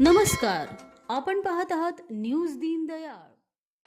नमस्कार. आपण पाहत आहात न्यूज दीनदयाळ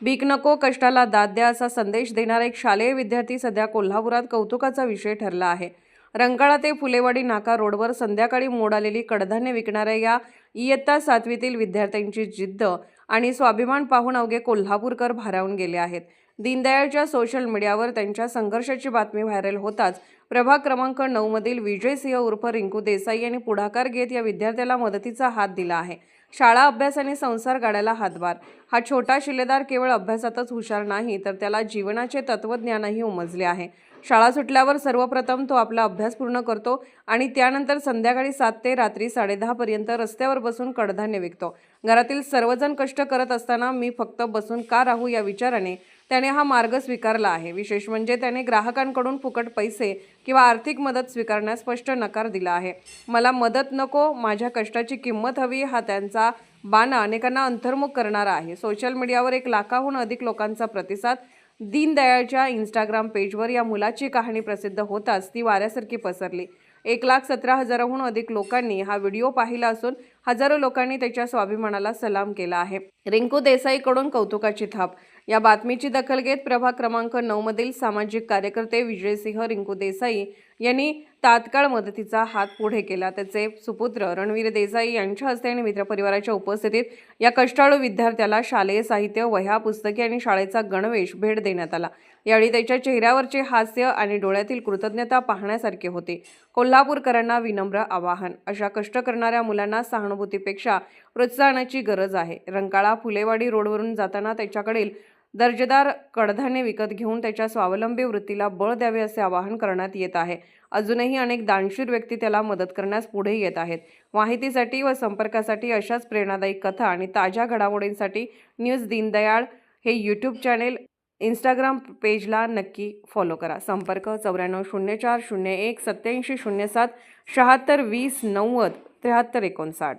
भीक नको कष्टाला दाद द्या असा संदेश देणारा एक शालेय विद्यार्थी सध्या कोल्हापुरात कौतुकाचा विषय ठरला आहे. रंकाळा ते फुलेवाडी नाका रोडवर संध्याकाळी मोड आलेली कडधान्य विकणाऱ्या या इयत्ता सातवीतील विद्यार्थ्यांची जिद्द आणि स्वाभिमान पाहून अवघे कोल्हापूरकर भारावून गेले आहेत. दीनदयाळच्या सोशल मीडियावर त्यांच्या संघर्षाची बातमी व्हायरल होताच. प्रभाग क्रमांक नऊमधील विजयसिंह विजय सिंह उर्फ रिंकू देसाई यांनी पुढाकार घेत या विद्यार्थ्याला मदतीचा हात दिला आहे. शाळा अभ्यास आणि संसार गाड्याला हातभार. हा छोटा शिलेदार केवळ अभ्यासातच हुशार नाही तर त्याला जीवनाचे तत्वज्ञानही उमजले आहे. शाळा सुटल्यावर सर्वप्रथम तो आपला अभ्यास पूर्ण करतो आणि त्यानंतर संध्याकाळी सात ते रात्री साडेदहापर्यंत रस्त्यावर बसून कडधान्य विकतो. घरातील सर्वजण कष्ट करत असताना मी फक्त बसून का राहू या विचाराने त्याने हा मार्ग स्वीकारला आहे. विशेष म्हणजे त्याने ग्राहकांकडून फुकट पैसे किंवा आर्थिक मदत स्वीकारण्यास स्पष्ट नकार दिला आहे. मला मदत नको माझ्या कष्टाची किंमत हवी हा त्यांचा बाणा अनेकांना अंतर्मुख करणारा आहे. सोशल मीडियावर एक लाखाहून अधिक लोकांचा प्रतिसाद दीनदयाळच्या इंस्टाग्राम पेजवर या मुलाची कहाणी प्रसिद्ध होताच ती वाऱ्यासारखी पसरली. एक लाख सतरा हजाराहून अधिक लोकांनी हा व्हिडिओ पाहिला असून हजारो लोकांनी त्याच्या स्वाभिमानाला सलाम केला आहे. रिंकू देसाईकडून कौतुकाची थाप. या बातमीची दखल घेत प्रभाग क्रमांक नऊ मधील सामाजिक कार्यकर्ते विजयसिंह रिंकू देसाई यांनी तात्काळ मदतीचा हात पुढे केला. त्याचे सुपुत्र रणवीर देसाई यांच्या हस्ते आणि मित्रपरिवाराच्या उपस्थितीत या कष्टाळू विद्यार्थ्याला शालेय साहित्य वह्या पुस्तके आणि शाळेचा गणवेश भेट देण्यात आला. यावेळी त्याच्या चेहऱ्यावरचे हास्य आणि डोळ्यातील कृतज्ञता पाहण्यासारखे होते. कोल्हापूरकरांना विनम्र आवाहन. अशा कष्ट करणाऱ्या मुलांना सहानुभूतीपेक्षा प्रोत्साहनाची गरज आहे. रंकाळा फुलेवाडी रोडवरून जाताना त्याच्याकडील दर्जेदार कडधान्य विकत घेऊन त्याच्या स्वावलंबी वृत्तीला बळ द्यावे असे आवाहन करण्यात येत आहे. अजूनही अनेक दानशूर व्यक्ती त्याला मदत करण्यास पुढे येत आहेत. माहितीसाठी व संपर्कासाठी अशाच प्रेरणादायी कथा आणि ताज्या घडामोडींसाठी न्यूज दीनदयाळ हे यूट्यूब चॅनेल इंस्टाग्राम पेजला नक्की फॉलो करा. संपर्क चौऱ्याण्णव शून्य चार शून्य एक सत्याऐंशी शून्य सात शहात्तर वीस नव्वद त्र्याहत्तर एकोणसाठ.